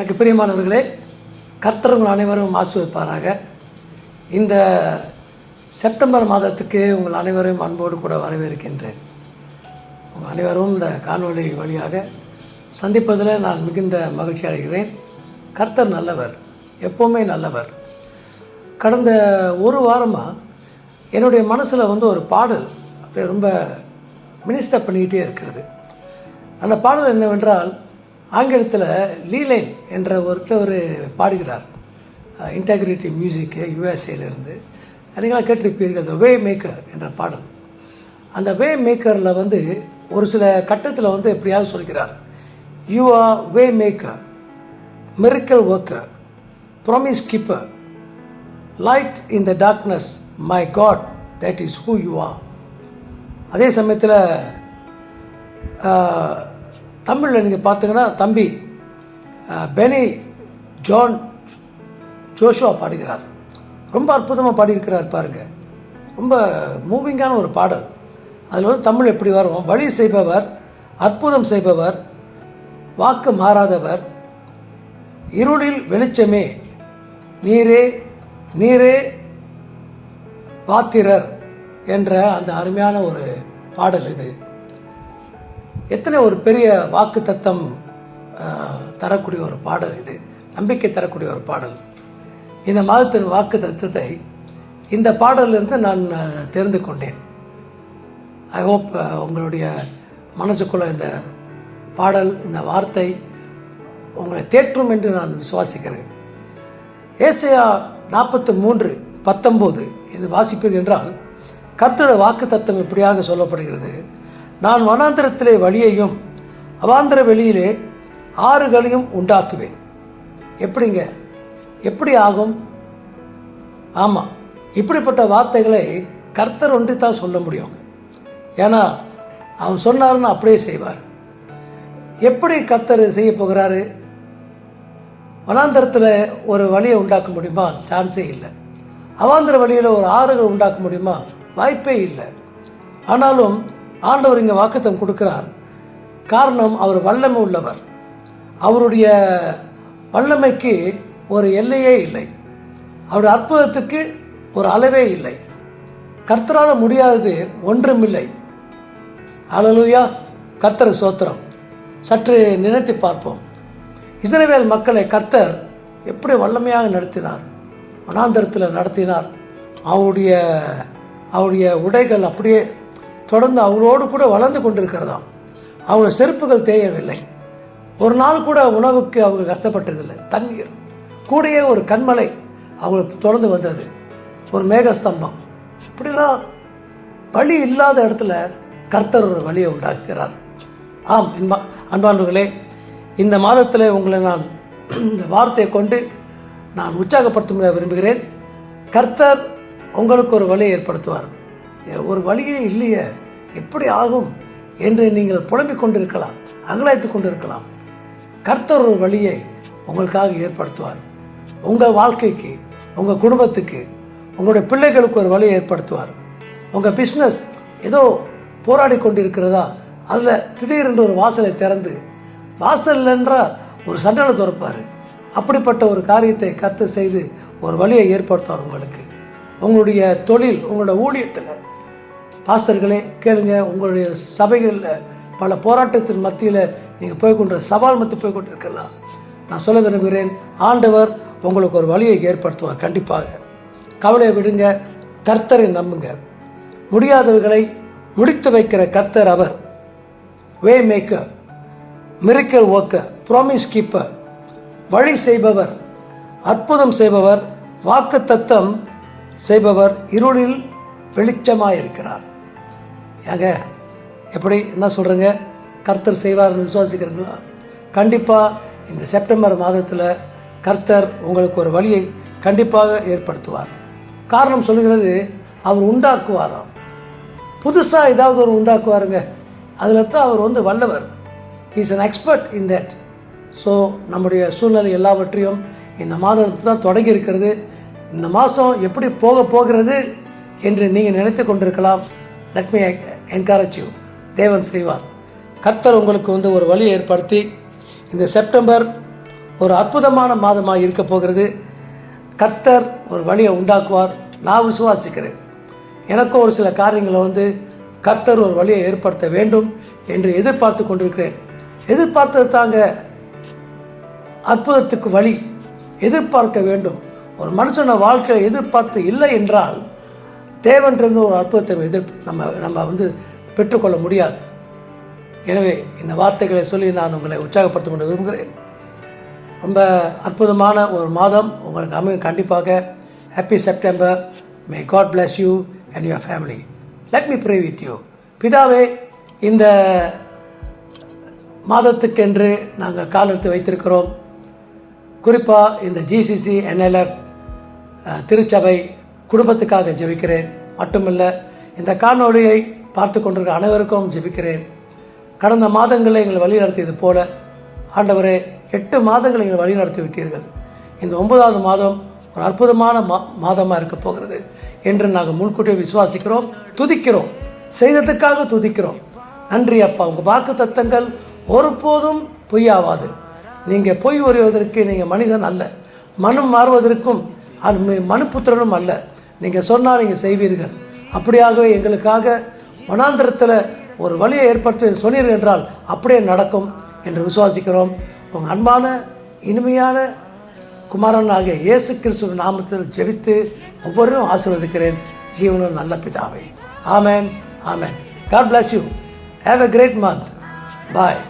எனக்கு பிரியமானவர்களே கர்த்தர் உங்கள் அனைவரும் ஆசிர்வதிப்பாராக. இந்த செப்டம்பர் மாதத்துக்கு உங்கள் அனைவரையும் அன்போடு கூட வரவேற்கின்றேன். உங்கள் அனைவரும் இந்த காணொளி வழியாக சந்திப்பதில் நான் மிகுந்த மகிழ்ச்சி அடைகிறேன். கர்த்தர் நல்லவர் எப்போவுமே நல்லவர். கடந்த ஒரு வாரமாக என்னுடைய மனசில் வந்து ஒரு பாடல் அப்படியே ரொம்ப மினிஸ்டர் பண்ணிக்கிட்டே இருக்கிறது. அந்த பாடல் என்னவென்றால் ஆங்கிலத்தில் லீலைன் என்ற ஒருத்தர் பாடுகிறார். இன்டெகிரிட்டி மியூசிக்கு யுஎஸ்ஏலேருந்து நீங்களாம் கேட்டிருப்பீர்கள் த வே மேக்கர் என்ற பாடல். அந்த வே மேக்கரில் வந்து ஒரு சில கட்டத்தில் வந்து எப்படியாவது சொல்கிறார். You are way maker miracle worker promise keeper light in the darkness my God that is who you are அதே சமயத்தில் தமிழில் நீங்கள் பார்த்தீங்கன்னா தம்பி பெனி ஜான் ஜோஷுவா பாடுகிறார் ரொம்ப அற்புதமாக பாடியிருக்கிறார் பாருங்கள் ரொம்ப மூவிங்கான ஒரு பாடல். அதில் வந்து தமிழ் எப்படி வரும்? வழி செய்பவர் அற்புதம் செய்பவர் வாக்கு மாறாதவர் இருளில் வெளிச்சமே நீரே நீரே பாத்திரர் என்ற அந்த அருமையான ஒரு பாடல் இது. எத்தனை ஒரு பெரிய வாக்கு தத்தம் தரக்கூடிய ஒரு பாடல் இது. நம்பிக்கை தரக்கூடிய ஒரு பாடல். இந்த மாதத்தின் வாக்கு தத்துவத்தை இந்த பாடலிருந்து நான் தெரிந்து கொண்டேன். ஐ ஹோப் உங்களுடைய மனசுக்குள்ள இந்த பாடல் இந்த வார்த்தை உங்களை தேற்றும் என்று நான் விசுவாசிக்கிறேன். ஏசையா நாற்பத்து மூன்று பத்தொம்போது இது வாசிப்பீர்கள் என்றால் கர்த்தரோட வாக்கு தத்துவம் இப்படியாக சொல்லப்படுகிறது? நான் வனாந்திரத்திலே வழியையும் அவாந்திர வெளியிலே ஆறுகளையும் உண்டாக்குவேன். எப்படிங்க? எப்படி ஆகும்? ஆமாம் இப்படிப்பட்ட வார்த்தைகளை கர்த்தர் ஒன்றி தான் சொல்ல முடியும். ஏன்னா அவர் சொன்னார்னு அப்படியே செய்வார். எப்படி கர்த்தர் செய்ய போகிறாரு? வனாந்தரத்தில் ஒரு வழியை உண்டாக்க முடியுமா? சான்ஸே இல்லை. அவாந்திர வழியில் ஒரு ஆறுகள் உண்டாக்க முடியுமா? வாய்ப்பே இல்லை. ஆனாலும் ஆண்டவர் இங்கே வாக்குத்தம் கொடுக்கிறார். காரணம் அவர் வல்லமை உள்ளவர். அவருடைய வல்லமைக்கு ஒரு எல்லையே இல்லை. அவருடைய அற்புதத்துக்கு ஒரு அளவே இல்லை. கர்த்தரால் முடியாதது ஒன்றுமில்லை அலலுயா கர்த்தர் சோத்திரம். சற்று நினைத்து பார்ப்போம். இஸ்ரேவேல் மக்களை கர்த்தர் எப்படி வல்லமையாக நடத்தினார்? வனாந்தரத்தில் நடத்தினார். அவருடைய அவருடைய உடைகள் அப்படியே தொடர்ந்து அவங்களோடு கூட வளர்ந்து கொண்டிருக்கிறதாம். அவங்க செருப்புகள் தேயவில்லை. ஒரு நாள் கூட உணவுக்கு அவங்க கஷ்டப்பட்டதில்லை. தண்ணீர். கூடயே ஒரு கண்மலை அவங்களுக்கு தொடர்ந்து வந்தது. ஒரு மேகஸ்தம்பம். இப்படிலாம் வழி இல்லாத இடத்துல கர்த்தர் ஒரு வழியை உண்டாக்குகிறார். ஆம் இன்பா அன்பானவர்களே இந்த மாதத்தில் உங்களை நான் இந்த வார்த்தையை கொண்டு நான் உற்சாகப்படுத்த விரும்புகிறேன். கர்த்தர் உங்களுக்கு ஒரு வழியை ஏற்படுத்துவார். ஒரு வழியே இல்லையே. எப்படி ஆகும் என்று நீங்கள் புலம்பிக் கொண்டிருக்கலாம் அங்கலாய்த்து கொண்டிருக்கலாம். கர்த்தர் ஒரு வழியை உங்களுக்காக ஏற்படுத்துவார். உங்கள் வாழ்க்கைக்கு உங்கள் குடும்பத்துக்கு உங்களுடைய பிள்ளைகளுக்கு ஒரு வழியை ஏற்படுத்துவார். உங்கள் பிஸ்னஸ் ஏதோ போராடி கொண்டிருக்கிறதா? அதில் திடீரென்று ஒரு வாசலை திறந்து வாசல் என்றால் ஒரு சண்டலை திறப்பார். அப்படிப்பட்ட ஒரு காரியத்தை கத்து செய்து ஒரு வழியை ஏற்படுத்துவார் உங்களுக்கு. உங்களுடைய தொழில் உங்களோட ஊழியத்தில். பாஸ்தர்களே கேளுங்க உங்களுடைய சபைகளில் பல போராட்டத்தின் மத்தியில் நீங்கள் போய் சவால் மத்தி போய் கொண்டு இருக்கலாம் நான் சொல்ல விரும்புகிறேன் ஆண்டவர் உங்களுக்கு ஒரு வழியை ஏற்படுத்துவார் கண்டிப்பாக. கவலையை விடுங்க கர்த்தரை நம்புங்க. முடியாதவர்களை முடித்து வைக்கிற கர்த்தர் அவர். Way maker miracle worker promise keeper வழி செய்பவர் அற்புதம் செய்பவர் வாக்கு தத்தம் செய்பவர் இருளில் வெளிச்சமாக இருக்கிறார் ஏங்க எப்படி என்ன சொல்கிறேங்க கர்த்தர் செய்வார்னு விசுவாசிக்கிறீங்களா? கண்டிப்பாக இந்த செப்டம்பர் மாதத்தில் கர்த்தர் உங்களுக்கு ஒரு வழியை கண்டிப்பாக ஏற்படுத்துவார். காரணம் சொல்லுகிறது அவர் உண்டாக்குவாராம். புதுசாக ஏதாவது ஒரு உண்டாக்குவாருங்க. அதில் தான் அவர் வந்து வல்லவர். Is an expert in that so நம்முடைய சூழ்நிலை எல்லாவற்றையும் இந்த மாதம் தான் தொடங்கி இருக்கிறது. இந்த மாதம் எப்படி போக போகிறது என்று நீங்கள் நினைத்து கொண்டிருக்கலாம். லட் என்கரேஜ் யூ தேவன் செய்வார். கர்த்தர் உங்களுக்கு வந்து ஒரு வழியை ஏற்படுத்தி இந்த செப்டம்பர் ஒரு அற்புதமான மாதமாக இருக்க போகிறது. கர்த்தர் ஒரு வழியை உண்டாக்குவார். நான் விசுவாசிக்கிறேன். எனக்கும் ஒரு சில காரியங்களை வந்து கர்த்தர் ஒரு வழியை ஏற்படுத்த வேண்டும் என்று எதிர்பார்த்து கொண்டிருக்கிறேன். எதிர்பார்த்தது தாங்க அற்புதத்துக்கு வழி எதிர்பார்க்க வேண்டும். ஒரு மனுஷன வாழ்க்கையை எதிர்பார்த்து இல்லை என்றால் தேவன்றிருந்து ஒரு அற்புதத்தை எதிர் நம்ம நம்ம வந்து பெற்றுக்கொள்ள முடியாது. எனவே இந்த வார்த்தைகளை சொல்லி நான் உங்களை உற்சாகப்படுத்த விரும்புகிறேன். ரொம்ப அற்புதமான ஒரு மாதம். உங்களுக்கு அமையும் கண்டிப்பாக. Happy September may God bless you and your family let me pray with you பிதாவே இந்த மாதத்துக்கென்று நாங்கள் காலெடுத்து வைத்திருக்கிறோம். குறிப்பாக இந்த ஜிசிசி என்எல்எஃப் திருச்சபை குடும்பத்துக்காக ஜெபிக்கிறேன். மட்டுமில்லை இந்த காணொலியை பார்த்து கொண்டிருக்க அனைவருக்கும் ஜெபிக்கிறேன். கடந்த மாதங்களில் எங்களை வழிநடத்தியது போல ஆண்டவரே எட்டு மாதங்கள் எங்களை வழிநடத்தி விட்டீர்கள். இந்த ஒன்பதாவது மாதம் ஒரு அற்புதமான மா மாதமாக இருக்க போகிறது என்று நாங்கள் முன்கூட்டியே விசுவாசிக்கிறோம் துதிக்கிறோம் செய்ததுக்காக துதிக்கிறோம். நன்றி அப்பா உங்கள் வாக்கு தத்தங்கள் ஒருபோதும் பொய்யாவாது நீங்கள் பொய் உரைவதற்கு நீங்கள் மனிதன் அல்ல மனம் மாறுவதற்கும் அது மனுப்புத்திரனும் அல்ல. நீங்கள் சொன்னால் நீங்கள் செய்வீர்கள். அப்படியாகவே எங்களுக்காக வனாந்திரத்தில் ஒரு வழியை ஏற்படுத்தி சொன்னீர்கள் என்றால் அப்படியே நடக்கும் என்று விசுவாசிக்கிறோம். உங்கள் அன்பான இனிமையான குமாரன் ஆகிய இயேசு கிறிஸ்துவ நாமத்தில் ஜெபித்து ஒவ்வொருவரும் ஆசீர்வதிக்கிறேன். ஜீவனும் நல்ல பிதாவை. ஆமேன் ஆமேன். God bless you have a great month bye